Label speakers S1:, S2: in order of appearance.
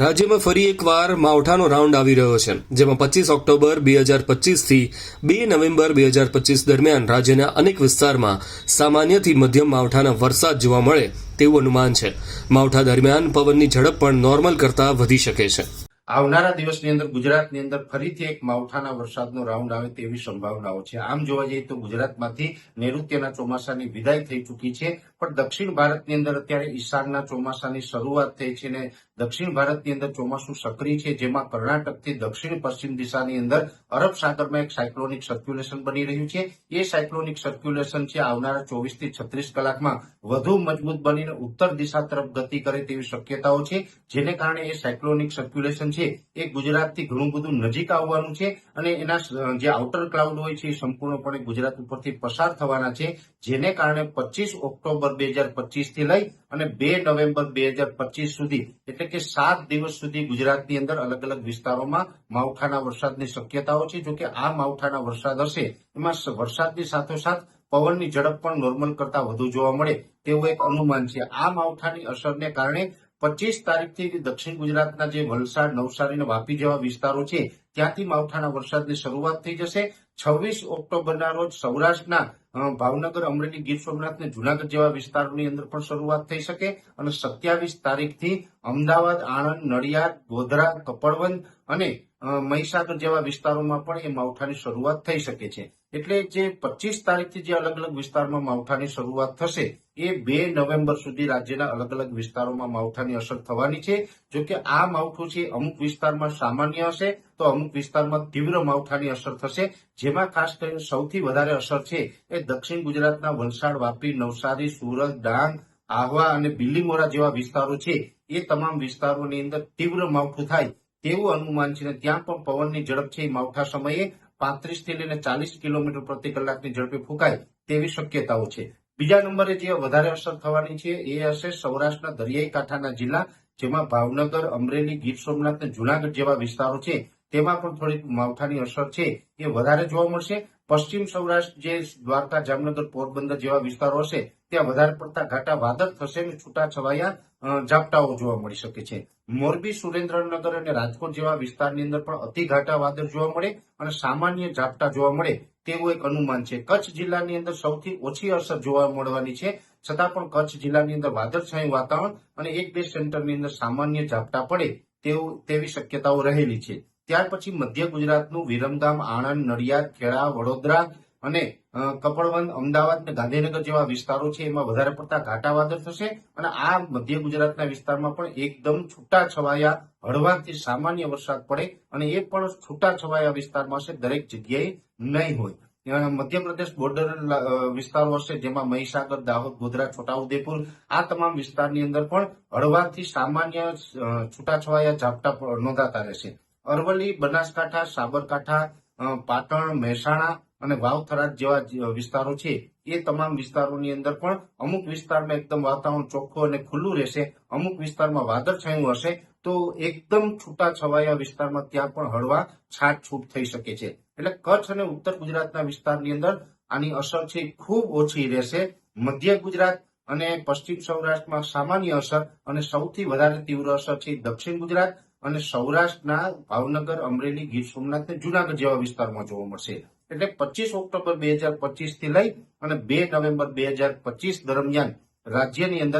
S1: રાજ્યમાં ફરી એકવાર માવઠાનો રાઉન્ડ આવી રહ્યો છે, જેમાં પચીસ ઓક્ટોબર બે હજાર પચીસથી બે નવેમ્બર બે હજાર પચીસ દરમિયાન રાજ્યના અનેક વિસ્તારમાં સામાન્યથી મધ્યમ માવઠાના વરસાદ જોવા મળે તેવું અનુમાન છે. માવઠા દરમિયાન પવનની ઝડપ પણ નોર્મલ કરતાં વધી શકે છે.
S2: આવનારા દિવસની અંદર, ગુજરાતની અંદર ફરીથી એક માવઠાના વરસાદનો રાઉન્ડ આવે તેવી સંભાવનાઓ છે. આમ જોવા જઈએ તો ગુજરાતમાંથી નૈઋત્યના ચોમાસાની વિદાય થઈ ચૂકી છે, પણ દક્ષિણ ભારતની અંદર અત્યારે ઈશાનના ચોમાસાની શરૂઆત થઈ છે અને દક્ષિણ ભારતની અંદર ચોમાસું સક્રિય છે, જેમાં કર્ણાટકથી દક્ષિણ પશ્ચિમ દિશાની અંદર અરબ સાગરમાં એક સાયક્લોનિક સર્ક્યુલેશન બની રહ્યું છે. એ સાયક્લોનિક સર્ક્યુલેશન છે, આવનારા ચોવીસથી છત્રીસ કલાકમાં વધુ મજબૂત બનીને ઉત્તર દિશા તરફ ગતિ કરે તેવી શક્યતાઓ છે, જેને કારણે એ સાયક્લોનિક સર્ક્યુલેશન છે, એ ગુજરાતથી ઘણું બધું નજીક આવવાનું છે અને એના જે આઉટર ક્લાઉડ હોય છે, એ સંપૂર્ણપણે ગુજરાત ઉપરથી પસાર થવાના છે, જેને કારણે પચીસ ઓક્ટોબર બે હજાર પચીસથી લઈ અને બે નવેમ્બર બે હજાર પચીસ સુધી, એટલે કે સાત દિવસ સુધી ગુજરાતની અંદર અલગ અલગ વિસ્તારોમાં માવઠાના વરસાદની શક્યતાઓ છે. જોકે આ માવઠાના વરસાદ હશે, એમાં વરસાદની સાથોસાથ પવનની ઝડપ પણ નોર્મલ કરતા વધુ જોવા મળે તેવું એક અનુમાન છે. આ માવઠાની અસરને કારણે પચીસ તારીખથી દક્ષિણ ગુજરાતના જે વલસાડ, નવસારી વાપી જેવા વિસ્તારો છે, ત્યાંથી માવઠાના વરસાદની શરૂઆત થઈ જશે. છવ્વીસ ઓક્ટોબરના રોજ સૌરાષ્ટ્રના ભાવનગર, અમરેલી, ગીર સોમનાથ અને જુનાગઢ જેવા વિસ્તારોની અંદર પણ શરૂઆત થઈ શકે અને સત્યાવીસ તારીખથી અમદાવાદ, આણંદ, નડિયાદ, ગોધરા, કપડવંજ અને મહીસાગર જેવા વિસ્તારોમાં પણ એ માવઠાની શરૂઆત થઈ શકે છે. એટલે જે પચીસ તારીખથી જે અલગ અલગ વિસ્તારમાં માવઠાની શરૂઆત થશે, એ બે નવેમ્બર સુધી રાજ્યના અલગ અલગ વિસ્તારોમાં માવઠાની અસર થવાની છે. જો કે આ માવઠું છે, અમુક વિસ્તારમાં સામાન્ય હશે, તો અમુક વિસ્તારમાં તીવ્ર માવઠાની અસર થશે. જેમાં ખાસ કરીને સૌથી વધારે અસર છે એ દક્ષિણ ગુજરાતના વલસાડ, વાપી, નવસારી, સુરત, ડાંગ, આહવા અને બિલ્લીમોરા જેવા વિસ્તારો છે. એ તમામ વિસ્તારોની અંદર તીવ્ર માવઠું થાય તેવું અનુમાન છે ત્યાં પણ પવનની ઝડપ છે માવઠા સમયે પાંત્રીસથી લઈને ચાલીસ કિલોમીટર પ્રતિ કલાકની ઝડપે ફૂંકાય તેવી શક્યતાઓ છે. બીજા નંબરે જે વધારે અસર થવાની છે એ હશે સૌરાષ્ટ્રના દરિયાઈ કાંઠાના જિલ્લા, જેમાં ભાવનગર, અમરેલી, ગીર સોમનાથ અને જુનાગઢ જેવા વિસ્તારો છે. તેમાં પણ થોડીક માવઠાની અસર છે એ વધારે જોવા મળશે. પશ્ચિમ સૌરાષ્ટ્ર જે દ્વારકા, જામનગર, પોરબંદર જેવા વિસ્તારો હશે ત્યાં વધારે પડતા ઘાટા વાદળ થશે અને છૂટા છવાયા ઝાપટાઓ જોવા મળી શકે છે. મોરબી, સુરેન્દ્રનગર અને રાજકોટ જેવા વિસ્તારની અંદર પણ અતિ ઘાટા વાદળ જોવા મળે અને સામાન્ય ઝાપટા જોવા મળે તેવું એક અનુમાન છે. કચ્છ જિલ્લાની અંદર સૌથી ઓછી અસર જોવા મળવાની છે. છતાં પણ કચ્છ જિલ્લાની અંદર વાદળછાયું વાતાવરણ અને એક બે સેન્ટરની અંદર સામાન્ય ઝાપટા પડે તેવું, તેવી શક્યતાઓ રહેલી છે. ત્યાર પછી મધ્ય ગુજરાતનું વિરમગામ, આણંદ, નડિયાદ, ખેડા, વડોદરા અને કપડવંદ અમદાવાદ અને ગાંધીનગર જેવા વિસ્તારો છે, એમાં વધારે પડતા ઘાટા વાદળ થશે અને આ મધ્ય ગુજરાતના વિસ્તારમાં પણ એકદમ છૂટા છવાયા હળવાથી સામાન્ય વરસાદ પડે અને એ પણ છૂટા છવાયા વિસ્તારમાં હશે, દરેક જગ્યાએ નહીં હોય. મધ્યપ્રદેશ બોર્ડર વિસ્તારો હશે, જેમાં મહીસાગર, દાહોદ, ગોધરા, છોટાઉદેપુર, આ તમામ વિસ્તારની અંદર પણ હળવાથી સામાન્ય છૂટાછવાયા ઝાપટા નોંધાતા રહેશે. અરવલ્લી, બનાસકાંઠા, સાબરકાંઠા પાટણ, મહેસાણા અને વાવ થરાદ જેવા વિસ્તારો છે, એ તમામ વિસ્તારોની અંદર પણ અમુક વિસ્તારમાં એકદમ વાતાવરણ ચોખ્ખું અને ખુલ્લું રહેશે. અમુક વિસ્તારમાં વાદળછાયું હશે, તો એકદમ છૂટા છવાયા વિસ્તારમાં ત્યાં પણ હળવા છાટછૂટ થઈ શકે છે. એટલે કચ્છ અને ઉત્તર ગુજરાતના વિસ્તારની અંદર આની અસર છે ખૂબ ઓછી રહેશે. મધ્ય ગુજરાત અને પશ્ચિમ સૌરાષ્ટ્રમાં સામાન્ય અસર અને સૌથી વધારે તીવ્ર અસર છે દક્ષિણ ગુજરાત અને સૌરાષ્ટ્રના ભાવનગર, અમરેલી, ગીર સોમનાથ ને જુનાગઢ જેવા વિસ્તારમાં જોવા મળશે. એટલે પચીસ ઓક્ટોબર બે હજાર પચીસથી લઈ અને બે નવેમ્બર બે હજાર પચીસ દરમિયાન રાજ્યની અંદર